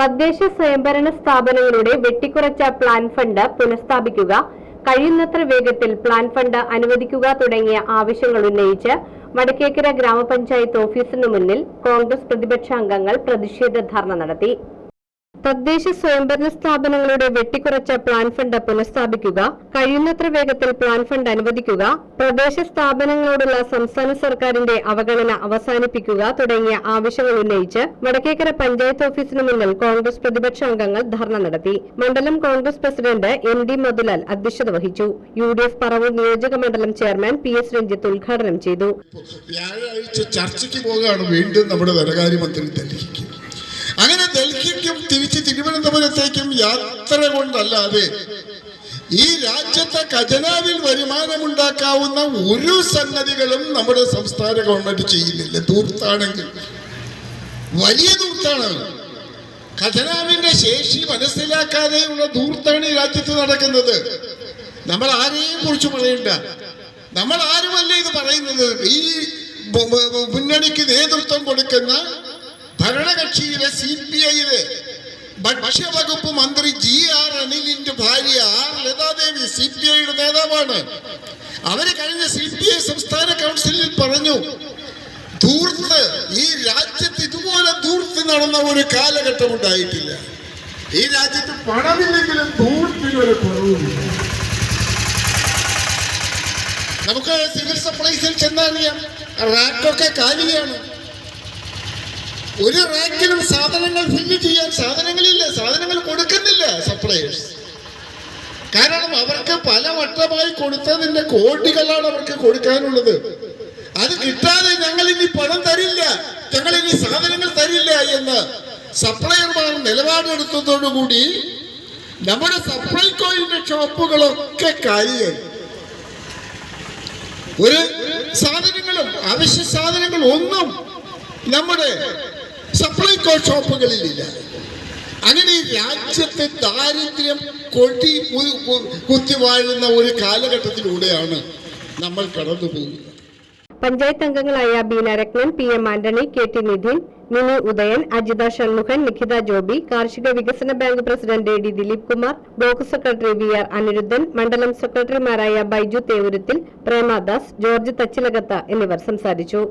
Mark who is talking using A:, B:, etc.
A: തദ്ദേശ സ്വയംഭരണ സ്ഥാപനങ്ങളുടെ വെട്ടിക്കുറച്ച പ്ലാൻ ഫണ്ട് പുനഃസ്ഥാപിക്കുക കഴിയുന്നത്ര വേഗത്തിൽ പ്ലാൻ ഫണ്ട് അനുവദിക്കുക തുടങ്ങിയ ആവശ്യങ്ങൾ ഉന്നയിച്ച് വടക്കേക്കര ഗ്രാമപഞ്ചായത്ത് ഓഫീസിനു മുന്നിൽ കോൺഗ്രസ് പ്രതിപക്ഷ അംഗങ്ങൾ പ്രതിഷേധ ധർണ നടത്തി. തദ്ദേശ സ്വയംഭരണ സ്ഥാപനങ്ങളുടെ വെട്ടിക്കുറച്ച പ്ലാൻ ഫണ്ട് പുനഃസ്ഥാപിക്കുക കഴിയുന്നത്ര വേഗത്തിൽ പ്ലാൻ ഫണ്ട് അനുവദിക്കുക പ്രദേശ സ്ഥാപനങ്ങളോടുള്ള സംസ്ഥാന സർക്കാരിന്റെ അവഗണന അവസാനിപ്പിക്കുക തുടങ്ങിയ ആവശ്യങ്ങൾ ഉന്നയിച്ച് വടക്കേക്കര പഞ്ചായത്ത് ഓഫീസിന് മുന്നിൽ കോൺഗ്രസ് പ്രതിപക്ഷ അംഗങ്ങൾ ധർണ നടത്തി. മണ്ഡലം Congress president M D Madhulal അധ്യക്ഷത വഹിച്ചു. യു ഡി എഫ് പറവൂർ നിയോജക മണ്ഡലം ചെയർമാൻ പി എസ് രഞ്ജിത്ത് ഉദ്ഘാടനം ചെയ്തു.
B: വ്യാഴാഴ്ച ചർച്ചയ്ക്ക് പോകുകയാണ് വീണ്ടും നമ്മുടെ ധനകാര്യമന്ത്രി ഡൽഹിക്ക്. അങ്ങനെ ഡൽഹിക്കും തിരിച്ച് തിരുവനന്തപുരത്തേക്കും യാത്ര കൊണ്ടല്ലാതെ ഈ രാജ്യത്തെ ഖജനാവിൽ വരുമാനമുണ്ടാക്കാവുന്ന ഒരു സംഗതികളും നമ്മുടെ സംസ്ഥാന ഗവൺമെന്റ് ചെയ്യുന്നില്ല. തൂർത്താണെങ്കിൽ വലിയ തൂർത്താണ് ഖജനാവിന്റെ ശേഷി മനസ്സിലാക്കാതെയുള്ള ദൂർത്താണ് ഈ രാജ്യത്ത് നടക്കുന്നത്. നമ്മൾ ആരെയും കുറിച്ച് പറയണ്ട. നമ്മൾ ആരുമല്ല ഇത് പറയുന്നത്? ഈ മുന്നണിക്ക് നേതൃത്വം കൊടുക്കുന്ന ഭരണകക്ഷിയിലെ സി പി ഐയിലെ ഭക്ഷ്യവകുപ്പ് മന്ത്രി ജി ആർ അനിലിന്റെ ഭാര്യ ആർ ലതാദേവി സി പി ഐയുടെ നേതാവാണ്. അവർ കഴിഞ്ഞ സി പി ഐ സംസ്ഥാന കൗൺസിലിൽ പറഞ്ഞു ധൂർത്ത് ഈ രാജ്യത്ത് ഇതുപോലെ ധൂർത്ത് നടന്ന ഒരു കാലഘട്ടം ഉണ്ടായിട്ടില്ല. ഈ രാജ്യത്ത് പണമില്ലെങ്കിലും ധൂർത്തിനൊരു കുറവുമില്ല. നമുക്ക് സിവിൽ സപ്ലൈസിൽ ചെന്നറിയാം റാക്കൊക്കെ കാലിയാണ്. ഒരു റാക്കിലും സാധനങ്ങൾ ഫില്ല് ചെയ്യാൻ സാധനങ്ങളില്ല. സാധനങ്ങൾ കൊടുക്കുന്നില്ല സപ്ലയേഴ്സ് കാരണം അവർക്ക് പല വട്ടമായി കൊടുത്തതിന്റെ കോടികളാണ് അവർക്ക് കൊടുക്കാനുള്ളത്. അത് കിട്ടാതെ ഞങ്ങൾ ഇനി പണം തരില്ല. ഞങ്ങൾ ഇനി സാധനങ്ങൾ തരില്ല എന്ന് സപ്ലയർമാർ നിലപാടെടുത്തതോടുകൂടി നമ്മുടെ സപ്ലൈകോയിന്റെ ഷോപ്പുകളൊക്കെ കാലിയായി. ഒരു സാധനങ്ങളും അവശ്യ സാധനങ്ങളും ഒന്നും നമ്മുടെ സപ്ലൈകോ ഷോപ്പുകളിലില്ല അങ്ങനെ രാജ്യത്തെ ദാരിദ്ര്യം കൊടി കുത്തി വാഴുന്ന ഒരു കാലഘട്ടത്തിലൂടെയാണ് നമ്മൾ കടന്നു പോകുന്നത്.
A: പഞ്ചായത്ത് അംഗങ്ങളായ Beena Rathnan P M Antony K T Nidhin Mini Udayan Ajitha Shanmukhan Nikhita Joby കാർഷിക വികസന bank president D Dileep Kumar block secretary V R Anirudhan മണ്ഡലം സെക്രട്ടറിമാരായ ബൈജു തേവൂരത്തിൽ പ്രേമദാസ് ജോർജ് തച്ചിലകത്ത എന്നിവർ സംസാരിച്ചു.